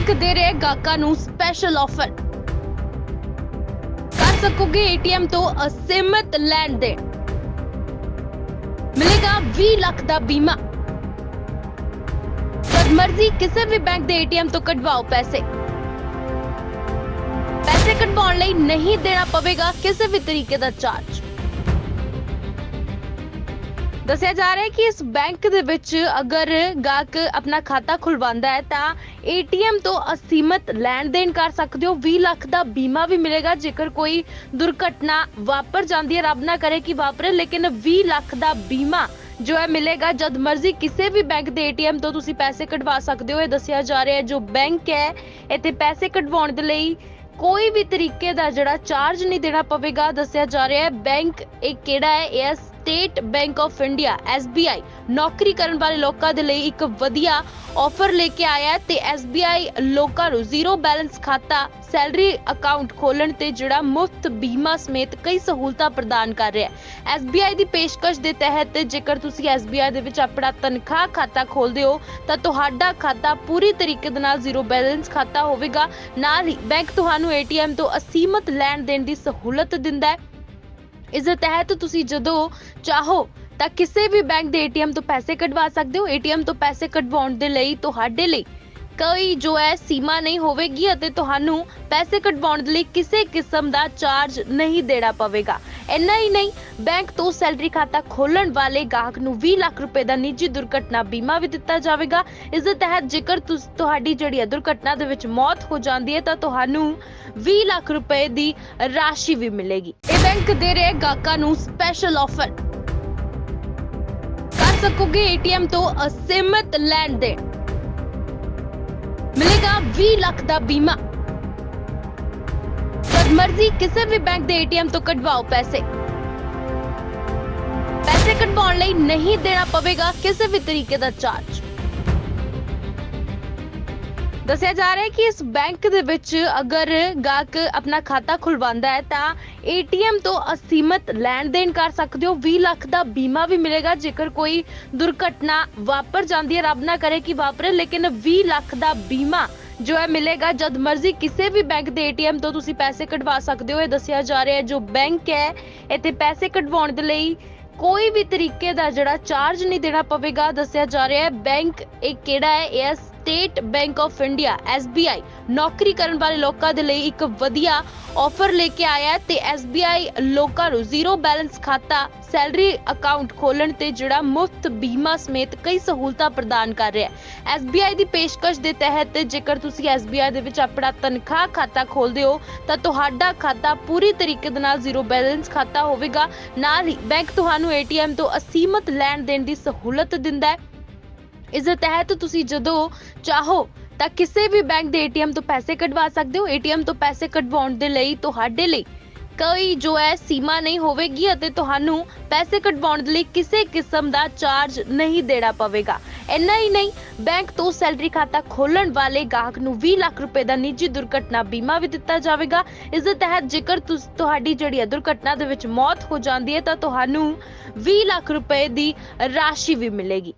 Bank ਦੇ ਰਿਹਾ ਗਾਹਕਾਂ ਨੂੰ ਸਪੈਸ਼ਲ ਆਫਰ ਕਰ ਸਕੋਗੇ ਏਟੀਐਮ ਤੋਂ ਅਸੀਮਿਤ ਲੈਣ ਦੇਣ। ਮਿਲੇਗਾ 20 ਲੱਖ ਦਾ ਬੀਮਾ। ਜਦ ਮਰਜ਼ੀ ਕਿਸੇ ਵੀ ਬੈਂਕ ਦੇ ਏਟੀਐਮ ਤੋਂ ਕਢਵਾਓ ਪੈਸੇ। ਪੈਸੇ ਕਢਵਾਉਣ ਲਈ ਨਹੀਂ ਦੇਣਾ ਪਵੇਗਾ ਕਿਸੇ ਵੀ ਤਰੀਕੇ ਦਾ ਚਾਰਜ ਦੱਸਿਆ ਜਾ ਰਿਹਾ ਹੈ ਕਿ ਇਸ ਬੈਂਕ ਦੇ ਵਿੱਚ ਅਗਰ ਗਾਹਕ ਆਪਣਾ ਖਾਤਾ ਖੁਲਵਾਉਂਦਾ ਹੈ ਤਾਂ ਏਟੀਐਮ ਤੋਂ ਅਸੀਮਤ ਲੈਣ ਦੇਣ ਕਰ ਸਕਦੇ ਹੋ। 20 ਲੱਖ ਦਾ ਬੀਮਾ ਵੀ ਮਿਲੇਗਾ। ਜੇਕਰ ਕੋਈ ਦੁਰਘਟਨਾ ਵਾਪਰ ਜਾਂਦੀ ਹੈ, ਰੱਬ ਨਾ ਕਰੇ ਕਿ ਵਾਪਰੇ, ਲੇਕਿਨ 20 ਲੱਖ ਦਾ ਬੀਮਾ ਜੋ ਹੈ, ਮਿਲੇਗਾ। ਜਦ ਮਰਜ਼ੀ ਕਿਸੇ ਵੀ ਬੈਂਕ ਦੇ ਏਟੀਐਮ ਤੋਂ ਤੁਸੀਂ ਪੈਸੇ ਕਢਵਾ ਸਕਦੇ ਹੋ। ਇਹ ਦੱਸਿਆ ਜਾ ਰਿਹਾ ਹੈ, ਜੋ ਬੈਂਕ ਹੈ, ਇੱਥੇ ਪੈਸੇ ਕਢਵਾਉਣ ਦੇ ਲਈ ਕੋਈ ਵੀ ਤਰੀਕੇ ਦਾ ਜਿਹੜਾ ਚਾਰਜ ਨਹੀਂ ਦੇਣਾ ਪਵੇਗਾ। ਦੱਸਿਆ ਜਾ ਰਿਹਾ ਹੈ, ਬੈਂਕ ਇਹ ਕਿਹੜਾ ਹੈ? ਇਹ State Bank of India SBI ਨੌਕਰੀ ਕਰਨ ਵਾਲੇ ਲੋਕਾਂ ਦੇ ਲਈ ਇੱਕ ਵਧੀਆ ਆਫਰ ਲੈ ਕੇ ਆਇਆ ਹੈ ਤੇ SBI ਲੋਕਾਂ ਨੂੰ ਜ਼ੀਰੋ ਬੈਲੈਂਸ ਖਾਤਾ, ਸੈਲਰੀ ਅਕਾਊਂਟ ਖੋਲਣ ਤੇ ਜਿਹੜਾ ਮੁਫਤ ਬੀਮਾ ਸਮੇਤ ਕਈ ਸਹੂਲਤਾਂ ਪ੍ਰਦਾਨ ਕਰ ਰਿਹਾ ਹੈ। SBI ਦੀ ਪੇਸ਼ਕਸ਼ ਦੇ ਤਹਿਤ ਜੇਕਰ ਤੁਸੀਂ SBI ਦੇ ਵਿੱਚ ਆਪਣਾ ਤਨਖਾਹ ਖਾਤਾ ਖੋਲਦੇ ਹੋ, ਤਾਂ ਤੁਹਾਡਾ ਖਾਤਾ ਪੂਰੀ ਤਰੀਕੇ ਦੇ ਨਾਲ ਜ਼ੀਰੋ ਬੈਲੈਂਸ ਖਾਤਾ ਹੋਵੇਗਾ। ਨਾਲ ਹੀ ਬੈਂਕ ਤੁਹਾਨੂੰ ATM ਤੋਂ ਅਸੀਮਤ ਲੈਣ ਦੇਣ ਦੀ ਸਹੂਲਤ ਦਿੰਦਾ ਹੈ। ਇਸ ਦੇ ਤਹਿਤ ਤੁਸੀਂ ਜਦੋਂ ਚਾਹੋ ਤਾਂ ਕਿਸੇ ਵੀ ਬੈਂਕ ਦੇ ਏਟੀਐਮ ਤੋਂ ਪੈਸੇ ਕਢਵਾ ਸਕਦੇ ਹੋ। ਏਟੀਐਮ ਤੋਂ ਪੈਸੇ ਕਢਵਾਉਣ ਦੇ ਲਈ ਤੁਹਾਡੇ ਲਈ ਕੋਈ ਜੋ ਹੈ ਸੀਮਾ ਨਹੀਂ ਹੋਵੇਗੀ ਅਤੇ ਤੁਹਾਨੂੰ ਪੈਸੇ ਕਢਵਾਉਣ ਦੇ ਲਈ ਕਿਸੇ ਕਿਸਮ ਦਾ ਚਾਰਜ ਨਹੀਂ ਦੇਣਾ ਪਵੇਗਾ। ਇੰਨਾ ਹੀ ਨਹੀਂ, ਬੈਂਕ ਤੋਂ ਸੈਲਰੀ ਖਾਤਾ ਖੋਲਣ ਵਾਲੇ ਗਾਹਕ ਨੂੰ 20 ਲੱਖ ਰੁਪਏ ਦਾ ਨਿੱਜੀ ਦੁਰਘਟਨਾ ਬੀਮਾ ਵੀ ਦਿੱਤਾ ਜਾਵੇਗਾ। ਇਸ ਦੇ ਤਹਿਤ ਜੇਕਰ ਤੁਸ- ਤੁਹਾਡੀ ਜਿਹੜੀ ਹੈ ਦੁਰਘਟਨਾ ਦੇ ਵਿੱਚ ਮੌਤ ਹੋ ਜਾਂਦੀ ਹੈ ਤਾਂ ਤੁਹਾਨੂੰ 20 ਲੱਖ ਰੁਪਏ ਦੀ ਰਾਸ਼ੀ ਵੀ ਮਿਲੇਗੀ। ਇਹ ਬੈਂਕ ਦੇ ਰਿਹਾ ਗਾਹਕਾਂ ਨੂੰ ਸਪੈਸ਼ਲ ਆਫਰ ਕਰ ਸਕੋਗੇ ਏਟੀਐਮ ਤੋਂ ਅਸੀਮਿਤ ਲੈਣ ਦੇਣ। ਮਿਲੇਗਾ 20 ਲੱਖ ਦਾ ਬੀਮਾ। ਮਰਜ਼ੀ ਕਿਸੇ ਵੀ ਬੈਂਕ ਦੇ ਏਟੀਐਮ ਤੋਂ ਕਢਵਾਓ ਪੈਸੇ। ਪੈਸੇ ਕਢਵਾਉਣ ਲਈ ਨਹੀਂ ਦੇਣਾ ਪਵੇਗਾ ਕਿਸੇ ਵੀ ਤਰੀਕੇ ਦਾ ਚਾਰਜ। ਦੱਸਿਆ ਜਾ ਰਿਹਾ ਹੈ ਕਿ ਇਸ ਬੈਂਕ ਦੇ ਵਿੱਚ ਅਗਰ ਗਾਹਕ ਆਪਣਾ ਖਾਤਾ ਖੁਲਵਾਉਂਦਾ ਹੈ ਤਾਂ ਏਟੀਐਮ ਤੋਂ ਅਸੀਮਤ ਲੈਣ ਦੇਣ ਕਰ ਸਕਦੇ ਹੋ। 20 ਲੱਖ ਦਾ ਬੀਮਾ ਵੀ ਮਿਲੇਗਾ। ਜੇਕਰ ਕੋਈ ਦੁਰਘਟਨਾ ਵਾਪਰ ਜਾਂਦੀ ਹੈ, ਰੱਬ ਨਾ ਕਰੇ ਕਿ ਵਾਪਰੇ, ਲੇਕਿਨ 20 ਲੱਖ ਦਾ ਬੀਮਾ ਜੋ ਹੈ ਮਿਲੇਗਾ, ਜਦ ਮਰਜ਼ੀ ਕਿਸੇ ਵੀ ਬੈਂਕ ਦੇ ਏਟੀਐਮ ਤੋਂ ਤੁਸੀਂ ਪੈਸੇ ਕਢਵਾ ਸਕਦੇ ਹੋ। ਇਹ ਦੱਸਿਆ ਜਾ ਰਿਹਾ ਹੈ, ਜੋ ਬੈਂਕ ਹੈ, ਇੱਥੇ ਪੈਸੇ ਕਢਵਾਉਣ ਦੇ ਲਈ ਕੋਈ ਵੀ ਤਰੀਕੇ ਦਾ ਜਿਹੜਾ ਚਾਰਜ ਨਹੀਂ ਦੇਣਾ ਪਵੇਗਾ। ਦੱਸਿਆ ਜਾ ਰਿਹਾ ਹੈ ਬੈਂਕ ਇਹ ਕਿਹੜਾ ਹੈ? ਇਹ State Bank of India SBI ਨੌਕਰੀ ਕਰਨ ਵਾਲੇ ਲੋਕਾਂ ਦੇ ਲਈ ਇੱਕ ਵਧੀਆ ਆਫਰ ਲੈ ਕੇ ਆਇਆ ਹੈ ਤੇ SBI ਲੋਕਾਂ ਨੂੰ ਜ਼ੀਰੋ ਬੈਲੈਂਸ ਖਾਤਾ, ਸੈਲਰੀ ਅਕਾਊਂਟ ਖੋਲਣ ਤੇ ਜਿਹੜਾ ਮੁਫਤ ਬੀਮਾ ਸਮੇਤ ਕਈ ਸਹੂਲਤਾਂ ਪ੍ਰਦਾਨ ਕਰ ਰਿਹਾ ਹੈ। SBI ਦੀ ਪੇਸ਼ਕਸ਼ ਦੇ ਤਹਿਤ ਜੇਕਰ ਤੁਸੀਂ SBI ਦੇ ਵਿੱਚ ਆਪਣਾ ਤਨਖਾਹ ਖਾਤਾ ਖੋਲਦੇ ਹੋ, ਤਾਂ ਤੁਹਾਡਾ ਖਾਤਾ ਪੂਰੀ ਤਰੀਕੇ ਦੇ ਨਾਲ ਜ਼ੀਰੋ ਬੈਲੈਂਸ ਖਾਤਾ ਹੋਵੇਗਾ। ਨਾਲ ਹੀ ਬੈਂਕ ਤੁਹਾਨੂੰ ATM ਤੋਂ ਅਸੀਮਤ ਲੈਣ ਦੇਣ ਦੀ ਸਹੂਲਤ ਦਿੰਦਾ ਹੈ। ਇਸ ਦੇ ਤਹਿਤ ਤੁਸੀਂ ਜਦੋਂ ਚਾਹੋ ਤਾਂ ਕਿਸੇ ਵੀ ਬੈਂਕ ਦੇ ਏਟੀਐਮ ਤੋਂ ਪੈਸੇ ਕਢਵਾ ਸਕਦੇ ਹੋ। ਏਟੀਐਮ ਤੋਂ ਪੈਸੇ ਕਢਵਾਉਣ ਦੇ ਲਈ ਤੁਹਾਡੇ ਲਈ ਕੋਈ ਜੋ ਹੈ ਸੀਮਾ ਨਹੀਂ ਹੋਵੇਗੀ ਅਤੇ ਤੁਹਾਨੂੰ ਪੈਸੇ ਕਢਵਾਉਣ ਦੇ ਲਈ ਕਿਸੇ ਕਿਸਮ ਦਾ ਚਾਰਜ ਨਹੀਂ ਦੇਣਾ ਪਵੇਗਾ। ਇੰਨਾ ਹੀ ਨਹੀਂ ਬੈਂਕ ਤੋਂ ਸੈਲਰੀ ਖਾਤਾ ਖੋਲਣ ਵਾਲੇ ਗਾਹਕ ਨੂੰ 20 ਲੱਖ ਰੁਪਏ ਦਾ ਨਿੱਜੀ ਦੁਰਘਟਨਾ ਬੀਮਾ ਵੀ ਦਿੱਤਾ ਜਾਵੇਗਾ। ਇਸ ਦੇ ਤਹਿਤ ਜੇਕਰ ਤੁਸ- ਤੁਹਾਡੀ ਜਿਹੜੀ ਹੈ ਦੁਰਘਟਨਾ ਦੇ ਵਿੱਚ ਮੌਤ ਹੋ ਜਾਂਦੀ ਹੈ ਤਾਂ ਤੁਹਾਨੂੰ 20 ਲੱਖ ਰੁਪਏ ਦੀ ਰਾਸ਼ੀ ਵੀ ਮਿਲੇਗੀ।